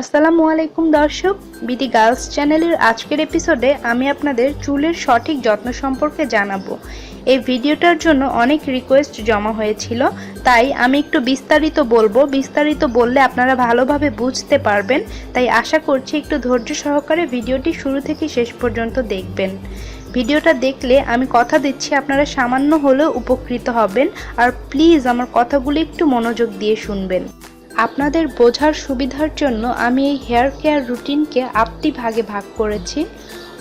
আসসালামু আলাইকুম দর্শক, বিডি গার্লস চ্যানেলের আজকের এপিসোডে আমি আপনাদের চুলের সঠিক যত্ন সম্পর্কে জানাব। এই ভিডিওটার জন্য অনেক রিকোয়েস্ট জমা হয়েছিল, তাই আমি একটু বিস্তারিত বলব। বিস্তারিত বললে আপনারা ভালোভাবে বুঝতে পারবেন, তাই আশা করছি একটু ধৈর্য সহকারে ভিডিওটি শুরু থেকে শেষ পর্যন্ত দেখবেন। ভিডিওটা দেখলে আমি কথা দিচ্ছি, আপনারা সামান্য হলেও উপকৃত হবেন, আর প্লিজ আমার কথাগুলো একটু মনোযোগ দিয়ে শুনবেন। আপনাদের বোঝার সুবিধার জন্য আমি এই হেয়ার কেয়ার রুটিনকে আটটি ভাগে ভাগ করেছি।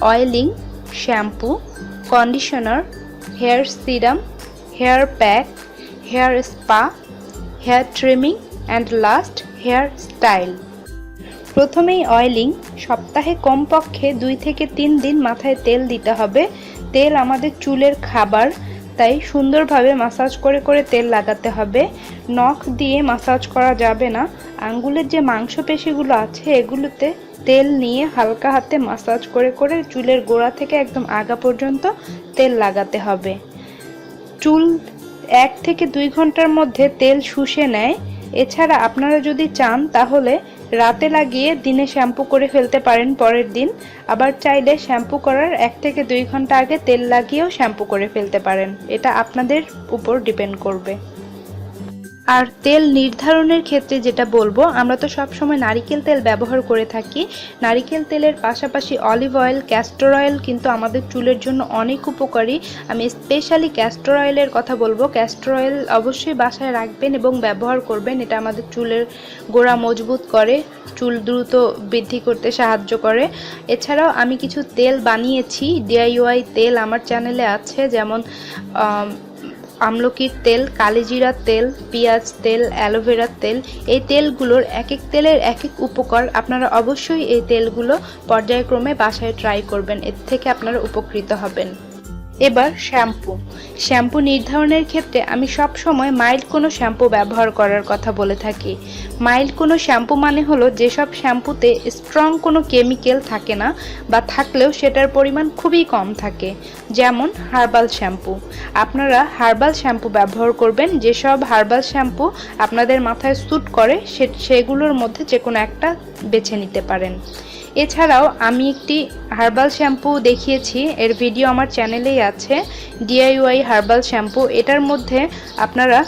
Oiling shampoo conditioner hair serum hair pack hair spa hair trimming and last hair style প্রথমেই অয়েলিং সপ্তাহে কমপক্ষে দুই থেকে তিন দিন মাথায় তেল দিতে হবে। তেল আমাদের চুলের খাবার তাই সুন্দরভাবে মাসাজ করে করে তেল লাগাতে হবে। নখ দিয়ে মাসাজ করা যাবে না। আঙ্গুলের যে মাংসপেশিগুলো আছে, এগুলোতে তেল নিয়ে হালকা হাতে মাসাজ করে করে চুলের গোড়া থেকে একদম আগা পর্যন্ত তেল লাগাতে হবে। চুল এক থেকে দুই ঘণ্টার মধ্যে তেল শুষে নেয়। এছাড়া আপনারা যদি চান, তাহলে রাতে লাগিয়ে দিনে শ্যাম্পু করে ফেলতে পারেন পরের দিন। আবার চাইলে শ্যাম্পু করার এক থেকে দুই ঘণ্টা আগে তেল লাগিয়েও শ্যাম্পু করে ফেলতে পারেন। এটা আপনাদের উপর ডিপেন্ড করবে। আর তেল নির্ধারণের ক্ষেত্রে যেটা বলব, আমরা তো সব সময় নারিকেল তেল ব্যবহার করে থাকি। নারিকেল তেলের পাশাপাশি অলিভ অয়েল ক্যাস্টর অয়েল কিন্তু আমাদের চুলের জন্য অনেক উপকারী। আমি স্পেশালি ক্যাস্টর অয়েলের কথা বলব। ক্যাস্টর অয়েল অবশ্যই বাসায় রাখবেন এবং ব্যবহার করবেন। এটা আমাদের চুলের গোড়া মজবুত করে, চুল দ্রুত বৃদ্ধি করতে সাহায্য করে। এছাড়াও আমি কিছু তেল বানিয়েছি। ডিআইওয়াই তেল আমার চ্যানেলে আছে, যেমন আমলকির তেল কালিজিরার তেল, পেঁয়াজ তেল অ্যালোভেরার তেল, এই তেলগুলোর এক এক তেলের এক এক উপকার আপনারা অবশ্যই এই তেলগুলো পর্যায়ক্রমে বাসায় ট্রাই করবেন। এর থেকে আপনারা উপকৃত হবেন। এবার শ্যাম্পু। শ্যাম্পু নির্ধারণের ক্ষেত্রে আমি সব সময় মাইল্ড কোনো শ্যাম্পু ব্যবহার করার কথা বলে থাকি। মাইল্ড কোনো শ্যাম্পু মানে হলো যেসব শ্যাম্পুতে স্ট্রং কোনো কেমিক্যাল থাকে না বা থাকলেও সেটার পরিমাণ খুবই কম থাকে, যেমন হার্বাল শ্যাম্পু। আপনারা হার্বাল শ্যাম্পু ব্যবহার করবেন, যেসব হার্বাল শ্যাম্পু আপনাদের মাথায় স্যুট করে সে, সেগুলোর মধ্যে যে কোনো একটা বেছে নিতে পারেন। এছাড়াও আমি একটি হার্বাল শ্যাম্পু দেখিয়েছি, এর ভিডিও আমার চ্যানেলেই আছে ডিআইওয়াই হার্বাল শ্যাম্পু এটার মধ্যে আপনারা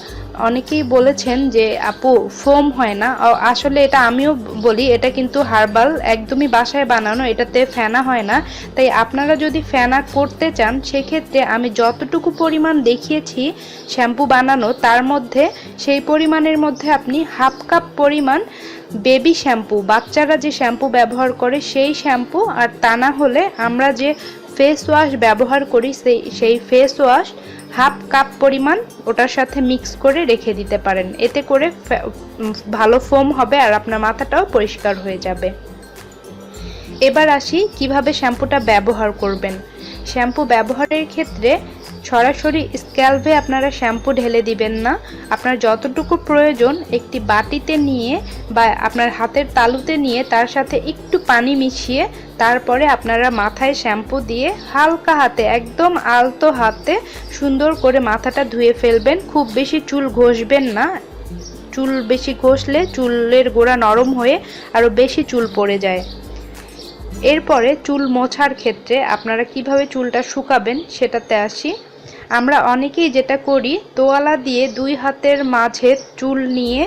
অনেকেই বলেছেন যে, আপু, ফোম হয় না। আসলে এটা আমিও বলি, এটা কিন্তু হার্বাল একদমই বাসায় বানানো, এটাতে ফেনা হয় না। তাই আপনারা যদি ফেনা করতে চান, সেক্ষেত্রে আমি যতটুকু পরিমাণ দেখিয়েছি শ্যাম্পু বানানো, তার মধ্যে সেই পরিমাণের মধ্যে আপনি হাফ কাপ পরিমাণ বেবি শ্যাম্পু, বাচ্চারা যে শ্যাম্পু ব্যবহার করে সেই শ্যাম্পু, আর তা না হলে আমরা যে ফেস ওয়াশ ব্যবহার করি, সেই সেই ফেস ওয়াশ হাফ কাপ পরিমাণ ওটার সাথে মিক্স করে রেখে দিতে পারেন। এতে করে ভালো ফোম হবে আর আপনার মাথাটাও পরিষ্কার হয়ে যাবে। এবার আসি কীভাবে শ্যাম্পুটা ব্যবহার করবেন। শ্যাম্পু ব্যবহারের ক্ষেত্রে সরাসরি স্ক্যালভে আপনারা শ্যাম্পু ঢেলে দিবেন না। আপনার যতটুকু প্রয়োজন একটি বাটিতে নিয়ে বা আপনার হাতের তালুতে নিয়ে তার সাথে একটু পানি মিশিয়ে তারপরে আপনারা মাথায় শ্যাম্পু দিয়ে হালকা হাতে, একদম আলতো হাতে সুন্দর করে মাথাটা ধুয়ে ফেলবেন। খুব বেশি চুল ঘষবেন না। চুল বেশি ঘষলে চুলের গোড়া নরম হয়ে আরও বেশি চুল পড়ে যায়। এরপরে চুল মোছার ক্ষেত্রে আপনারা কীভাবে চুলটা শুকাবেন সেটাতে আসি। আমরা অনেকেই যেটা করি, তোয়ালা দিয়ে দুই হাতের মাঝে চুল নিয়ে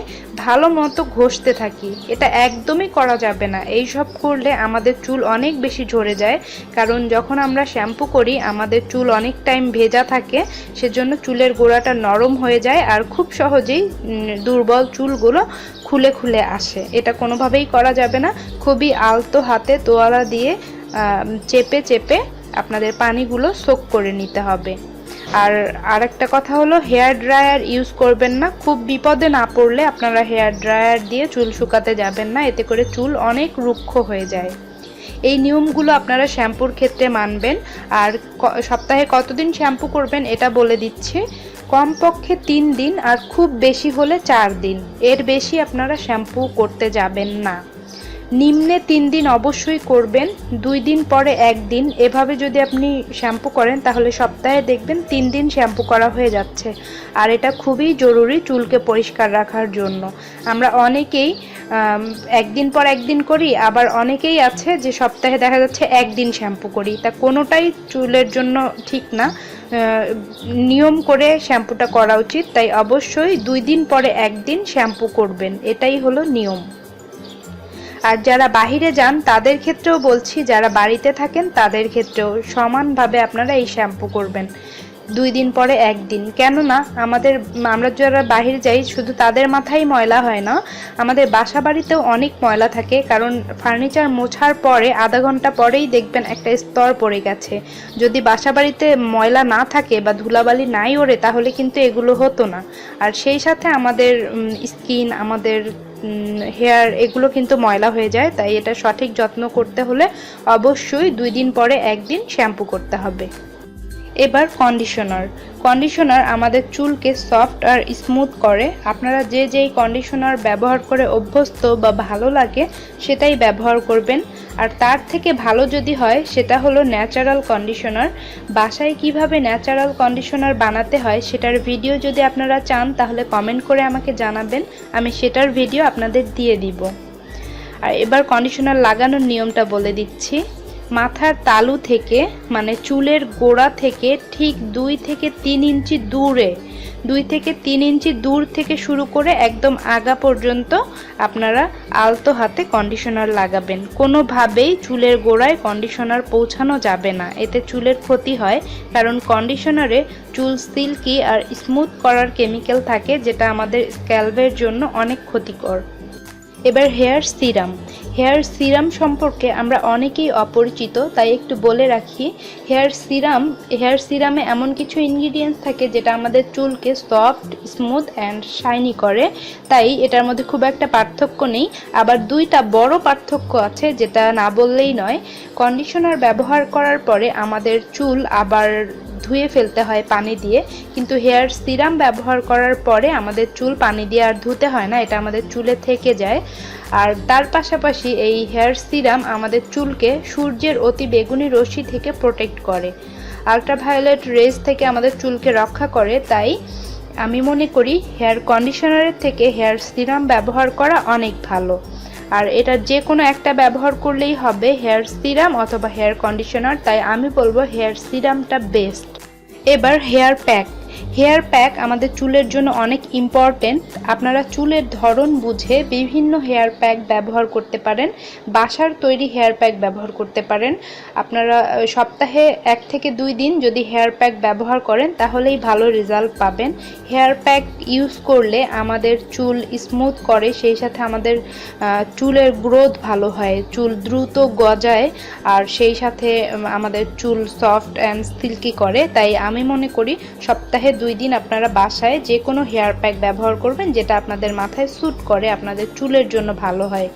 ভালো মতো ঘষতে থাকি। এটা একদমই করা যাবে না। এই সব করলে আমাদের চুল অনেক বেশি ঝরে যায়। কারণ যখন আমরা শ্যাম্পু করি, আমাদের চুল অনেক টাইম ভেজা থাকে, সেজন্য চুলের গোড়াটা নরম হয়ে যায় আর খুব সহজেই দুর্বল চুলগুলো খুলে খুলে আসে। এটা কোনোভাবেই করা যাবে না। খুবই আলতো হাতে তোয়ালা দিয়ে চেপে চেপে আপনাদের পানিগুলো সোক করে নিতে হবে। আর আরেকটা কথা হলো হেয়ার ড্রায়ার ইউজ করবেন না। খুব বিপদে না পড়লে আপনারা হেয়ার ড্রায়ার দিয়ে চুল শুকাতে যাবেন না। এতে করে চুল অনেক রুক্ষ হয়ে যায়। এই নিয়মগুলো আপনারা শ্যাম্পুর ক্ষেত্রে মানবেন। আর সপ্তাহে কতদিন শ্যাম্পু করবেন এটা বলে দিচ্ছে। কমপক্ষে তিন দিন আর খুব বেশি হলে চার দিন। এর বেশি আপনারা শ্যাম্পু করতে যাবেন না। নিম্নে তিন দিন অবশ্যই করবেন, দুই দিন পরে একদিন এভাবে যদি আপনি শ্যাম্পু করেন, তাহলে সপ্তাহে দেখবেন তিন দিন শ্যাম্পু করা হয়ে যাচ্ছে। আর এটা খুবই জরুরি চুলকে পরিষ্কার রাখার জন্য। আমরা অনেকেই একদিন পর একদিন করি, আবার অনেকেই আছে যে সপ্তাহে দেখা যাচ্ছে একদিন শ্যাম্পু করি। তা কোনোটাই চুলের জন্য ঠিক না। নিয়ম করে শ্যাম্পুটা করা উচিত। তাই অবশ্যই দুই দিন পরে একদিন শ্যাম্পু করবেন। এটাই হলো নিয়ম। আর যারা বাহিরে যান, তাদের ক্ষেত্রেও বলছি, যারা বাড়িতে থাকেন, তাদের ক্ষেত্রেও সমানভাবে আপনারা এই শ্যাম্পু করবেন। দুই দিন পরে একদিন। কেননা, আমাদের, আমরা যারা বাহিরে যাই, শুধু তাদের মাথায় ময়লা হয় না, আমাদের বাসা বাড়িতেও অনেক ময়লা থাকে, কারণ ফার্নিচার মোছার পরে, আধা ঘণ্টা পরেই দেখবেন একটা স্তর পড়ে গেছে। যদি বাসা বাড়িতে ময়লা না থাকে বা ধুলাবালি নাই ওড়ে, তাহলে কিন্তু এগুলো হতো না। আর সেই সাথে আমাদের স্কিন, আমাদের হেয়ার এগুলো কিন্তু ময়লা হয়ে যায়, তাই এটা সঠিক যত্ন করতে হলে অবশ্যই দুই দিন পরে একদিন শ্যাম্পু করতে হবে। এবার কন্ডিশনার কন্ডিশনার আমাদের চুলকে সফট আর স্মুথ করে। আপনারা যে যেই কন্ডিশনার ব্যবহার করে অভ্যস্ত বা ভালো লাগে, সেটাই ব্যবহার করবেন। আর তার থেকে ভালো যদি হয়, সেটা হলো ন্যাচারাল কন্ডিশনার বাসায় কীভাবে ন্যাচারাল কন্ডিশনার বানাতে হয়, সেটার ভিডিও যদি আপনারা চান, তাহলে কমেন্ট করে আমাকে জানাবেন। আমি সেটার ভিডিও আপনাদের দিয়ে দিব। আর এবার কন্ডিশনার লাগানোর নিয়মটা বলে দিচ্ছি। মাথার তালু থেকে মানে চুলের গোড়া থেকে ঠিক দুই থেকে তিন ইঞ্চি দূরে, দুই থেকে তিন ইঞ্চি দূর থেকে শুরু করে একদম আগা পর্যন্ত আপনারা আলতো হাতে কন্ডিশনার লাগাবেন। কোনোভাবেই চুলের গোড়ায় কন্ডিশনার পৌঁছানো যাবে না। এতে চুলের ক্ষতি হয়, কারণ কন্ডিশনারে চুল সিল্কি আর স্মুথ করার কেমিক্যাল থাকে, যেটা আমাদের স্ক্যাল্পের জন্য অনেক ক্ষতিকর। এবার হেয়ার সিরাম। হেয়ার সিরাম সম্পর্কে আমরা অনেকেই অপরিচিত, তাই একটু বলে রাখি, হেয়ার সিরাম, হেয়ার সিরামে এমন কিছু ইনগ্রিডিয়েন্টস থাকে যেটা আমাদের চুলকে সফট স্মুথ অ্যান্ড শাইনি করে। তাই এটার মধ্যে খুব একটা পার্থক্য নেই। আবার দুইটা বড় পার্থক্য আছে যেটা না বললেই নয়। কন্ডিশনার ব্যবহার করার পরে আমাদের চুল আবার ধুয়ে ফেলতে হয় পানি দিয়ে। কিন্তু হেয়ার সিরাম ব্যবহার করার পরে আমাদের চুল পানি দিয়ে আর ধুতে হয় না, এটা আমাদের চুলে থেকে যায়। আর তার পাশাপাশি এই হেয়ার সিরাম আমাদের চুলকে সূর্যের অতি বেগুনি রশ্মি থেকে প্রোটেক্ট করে। আলট্রাভায়োলেট রেজ থেকে আমাদের চুলকে রক্ষা করে, তাই আমি মনে করি হেয়ার কন্ডিশনারের থেকে হেয়ার সিরাম ব্যবহার করা অনেক ভালো। আর এটা যে কোনো একটা ব্যবহার করলেই হবে, হেয়ার সিরাম অথবা হেয়ার কন্ডিশনার তাই আমি বলব হেয়ার সিরামটা বেস্ট এবার হেয়ার প্যাক। হেয়ার প্যাক আমাদের চুলের জন্য অনেক ইম্পর্টেন্ট আপনারা চুলের ধরন বুঝে বিভিন্ন হেয়ার প্যাক ব্যবহার করতে পারেন, বাসার তৈরি হেয়ার প্যাক ব্যবহার করতে পারেন। আপনারা সপ্তাহে এক থেকে দুই দিন যদি হেয়ার প্যাক ব্যবহার করেন, তাহলেই ভালো রেজাল্ট পাবেন। হেয়ার প্যাক ইউজ করলে আমাদের চুল স্মুথ করে, সেই সাথে আমাদের চুলের গ্রোথ ভালো হয়। চুল দ্রুত গজায় আর সেই সাথে আমাদের চুল সফট অ্যান্ড সিল্কি করে। তাই আমি মনে করি সপ্তাহে দুই দিন আপনারা বাসায় যে কোনো হেয়ার প্যাক ব্যবহার করবেন, যেটা আপনাদের মাথায় স্যুট করে, আপনাদের চুলের জন্য ভালো হয়।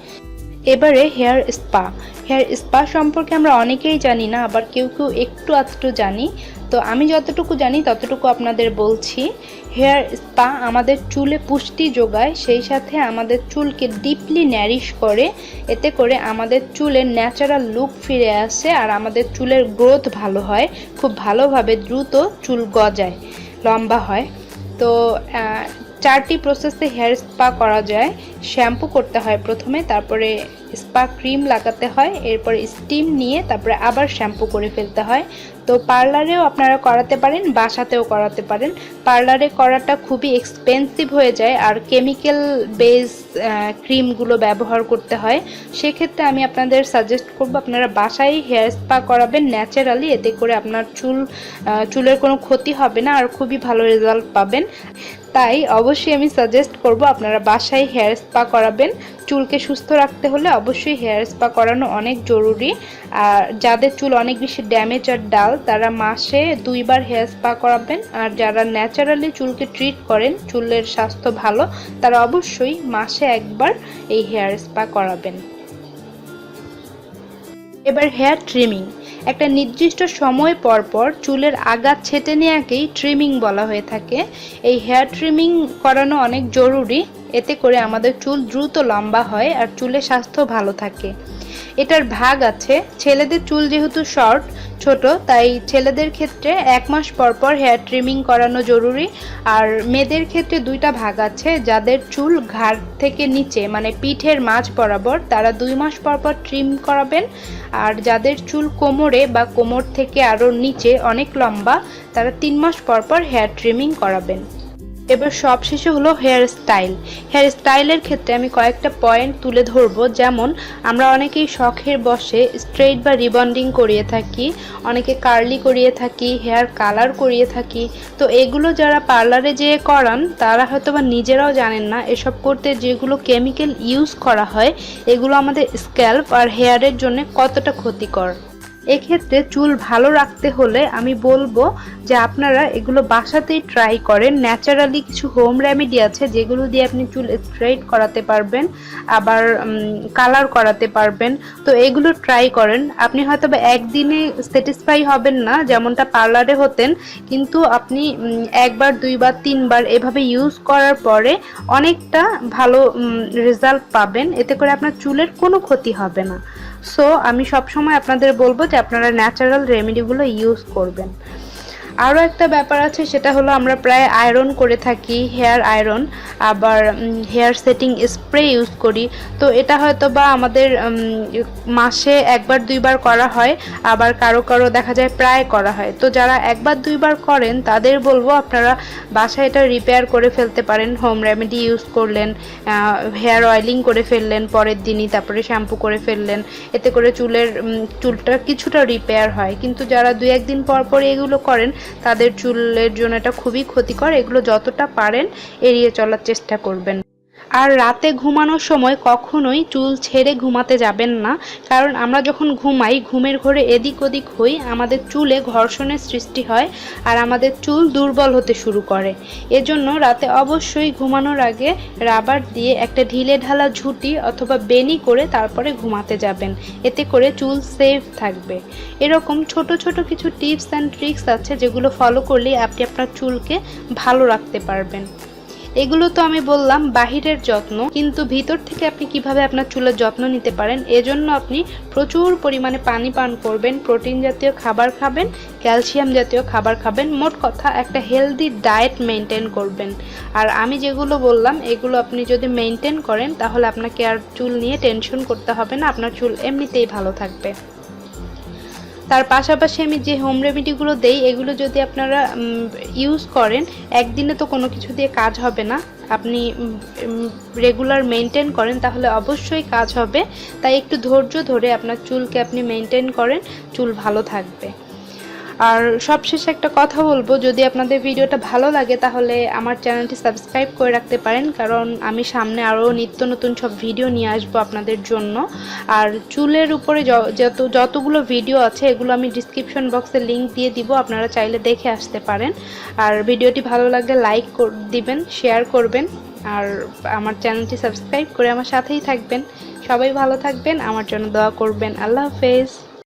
এবারে হেয়ার স্পা হেয়ার স্পা সম্পর্কে আমরা অনেকেই জানি না, আবার কেউ কেউ একটু আধটু জানি। তো আমি যতটুকু জানি, ততটুকু আপনাদের বলছি। হেয়ার স্পা আমাদের চুলে পুষ্টি যোগায়, সেই সাথে আমাদের চুলকে ডিপলি ন্যারিশ করে। এতে করে আমাদের চুলের ন্যাচারাল লুক ফিরে আসে আর আমাদের চুলের গ্রোথ ভালো হয়। খুব ভালোভাবে দ্রুত চুল গজায়। লম্বা হয়। তো চারটি প্রসেসে হেয়ার স্পা করা যায়। শ্যাম্পু করতে হয় প্রথমে, তারপরে স্পা ক্রিম লাগাতে হয়, এরপর স্টিম নিয়ে তারপরে আবার শ্যাম্পু করে ফেলতে হয়। তো পার্লারেও আপনারা করাতে পারেন, বাসাতেও করাতে পারেন। পার্লারে করাটা খুবই এক্সপেন্সিভ হয়ে যায় আর কেমিক্যাল বেস ক্রিমগুলো ব্যবহার করতে হয়। সেক্ষেত্রে আমি আপনাদের সাজেস্ট করব, আপনারা বাসায় হেয়ার স্পা করাবেন ন্যাচারালি এতে করে আপনার চুল চুলের কোনো ক্ষতি হবে না আর খুবই ভালো রেজাল্ট পাবেন। তাই অবশ্যই আমি সাজেস্ট করব, আপনারা বাসায় হেয়ার স্পা করাবেন। চুলকে সুস্থ রাখতে হলে অবশ্যই হেয়ার স্পা করানো অনেক জরুরি। আর যাদের চুল অনেক বেশি ড্যামেজ আর ডাল তারা মাসে দুইবার হেয়ার স্পা করাবেন। আর যারা ন্যাচারালি চুলকে ট্রিট করেন, চুলের স্বাস্থ্য ভালো, তারা অবশ্যই মাসে একবার এই হেয়ার স্পা করাবেন। এবার হেয়ার ট্রিমিং একটা নির্দিষ্ট সময় পর পর চুলের আগা ছেটে নেওয়াকেই ট্রিমিং বলা হয়ে থাকে। এই হেয়ার ট্রিমিং করানো অনেক জরুরি। এতে করে আমাদের চুল দ্রুত লম্বা হয় আর চুলের স্বাস্থ্য ভালো থাকে। এটার ভাগ আছে, ছেলেদের চুল যেহেতু শর্ট, ছোট, তাই ছেলেদের ক্ষেত্রে এক মাস পর পর হেয়ার ট্রিমিং করানো জরুরি। আর মেয়েদের ক্ষেত্রে দুইটা ভাগ আছে, যাদের চুল ঘাড় থেকে নিচে মানে পিঠের মাঝ বরাবর, তারা দুই মাস পর পর ট্রিম করাবেন। আর যাদের চুল কোমরে বা কোমর থেকে আরও নিচে অনেক লম্বা, তারা তিন মাস পর পর হেয়ার ট্রিমিং করাবেন। এবার সব সবশেষে হলো হেয়ার স্টাইল হেয়ার স্টাইলের ক্ষেত্রে আমি কয়েকটা পয়েন্ট তুলে ধরবো। যেমন, আমরা অনেকেই শখের বসে স্ট্রেট বা রিবন্ডিং করিয়ে থাকি, অনেকে কার্লি করিয়ে থাকি হেয়ার কালার করিয়ে থাকি। তো এগুলো যারা পার্লারে যেয়ে করান, তারা হয়তো বা নিজেরাও জানেন না, এসব করতে যেগুলো কেমিক্যাল ইউজ করা হয়, এগুলো আমাদের স্ক্যাল্প আর হেয়ারের জন্য কতটা ক্ষতিকর। এক্ষেত্রে চুল ভালো রাখতে হলে আমি বলব যে আপনারা এগুলো বাসাতেই ট্রাই করেন। ন্যাচারালি কিছু হোম রেমেডি আছে যেগুলো দিয়ে আপনি চুল স্ট্রেট করাতে পারবেন, আবার কালার করাতে পারবেন। তো এগুলো ট্রাই করেন। আপনি হয়তো বা একদিনে স্যাটিসফাই হবেন না, যেমনটা পার্লারে হতেন, কিন্তু আপনি একবার, দুইবার, তিনবার এভাবে ইউজ করার পরে অনেকটা ভালো রেজাল্ট পাবেন। এতে করে আপনার চুলের কোনো ক্ষতি হবে না। সো আমি সবসময় আপনাদের বলব যে আপনারা ন্যাচারাল রেমেডিগুলো ইউজ করবেন। আরও একটা ব্যাপার আছে, সেটা হলো আমরা প্রায় আয়রন করে থাকি হেয়ার আয়রন আবার হেয়ার সেটিং স্প্রে ইউজ করি। তো এটা হয়তো বা আমাদের মাসে একবার দুইবার করা হয়, আবার কারও কারও দেখা যায় প্রায় করা হয়। তো যারা একবার দুইবার করেন, তাদের বলব আপনারা বাসায় এটা রিপেয়ার করে ফেলতে পারেন। হোম রেমেডি ইউজ করলেন হেয়ার অয়েলিং করে ফেললেন, পরের দিনই তারপরে শ্যাম্পু করে ফেললেন। এতে করে চুলের চুলটা কিছুটা রিপেয়ার হয়। কিন্তু যারা দু একদিন পর পর এগুলো করেন তাদের চুলের জন্য এটা খুবই ক্ষতিকর। এগুলো যতটা পারেন এড়িয়ে চলার চেষ্টা করবেন। আর রাতে ঘুমানোর সময় কখনোই চুল ছেড়ে ঘুমাতে যাবেন না, কারণ আমরা যখন ঘুমাই, ঘুমের ঘরে এদিক ওদিক হই, আমাদের চুলে ঘর্ষণের সৃষ্টি হয় আর আমাদের চুল দুর্বল হতে শুরু করে। এজন্য রাতে অবশ্যই ঘুমানোর আগে রাবার দিয়ে একটা ঢিলে ঢালা ঝুঁটি অথবা বেনি করে তারপরে ঘুমাতে যাবেন। এতে করে চুল সেফ থাকবে। এরকম ছোট ছোট কিছু টিপস অ্যান্ড ট্রিক্স আছে যেগুলো ফলো করলে আপনি আপনার চুলকে ভালো রাখতে পারবেন। এগুলো তো আমি বললাম বাহিরের যত্ন, কিন্তু ভিতর থেকে আপনি কীভাবে আপনার চুলের যত্ন নিতে পারেন? এজন্য আপনি প্রচুর পরিমাণে পানি পান করবেন, প্রোটিন জাতীয় খাবার খাবেন, ক্যালসিয়াম জাতীয় খাবার খাবেন, মোট কথা একটা হেলদি ডায়েট মেনটেন করবেন। আর আমি যেগুলো বললাম, এগুলো আপনি যদি মেনটেন করেন, তাহলে আপনাকে আর চুল নিয়ে টেনশন করতে হবে না, আপনার চুল এমনিতেই ভালো থাকবে। তার পাশাপাশি আমি যে হোম রেমেডিগুলো দেই, এগুলো যদি আপনারা ইউজ করেন, একদিনে তো কোনো কিছু দিয়ে কাজ হবে না। আপনি রেগুলার মেনটেন করেন, তাহলে অবশ্যই কাজ হবে। তাই একটু ধৈর্য ধরে আপনার চুলকে আপনি মেনটেন করেন, চুল ভালো থাকবে। আর সবশেষে একটা কথা বলব, যদি আপনাদের ভিডিওটা ভালো লাগে তাহলে আমার চ্যানেলটি সাবস্ক্রাইব করে রাখতে পারেন, কারণ আমি সামনে আরও নিত্য নতুন সব ভিডিও নিয়ে আসব আপনাদের জন্য। আর চুলের উপরে যত, যতগুলো ভিডিও আছে এগুলো আমি ডিসক্রিপশন বক্সে লিংক দিয়ে দিব, আপনারা চাইলে দেখে আসতে পারেন। আর ভিডিওটি ভালো লাগলে লাইক দিবেন শেয়ার করবেন, আর আমার চ্যানেলটি সাবস্ক্রাইব করে আমার সাথেই থাকবেন। সবাই ভালো থাকবেন, আমার জন্য দোয়া করবেন। আল্লাহ হাফেজ।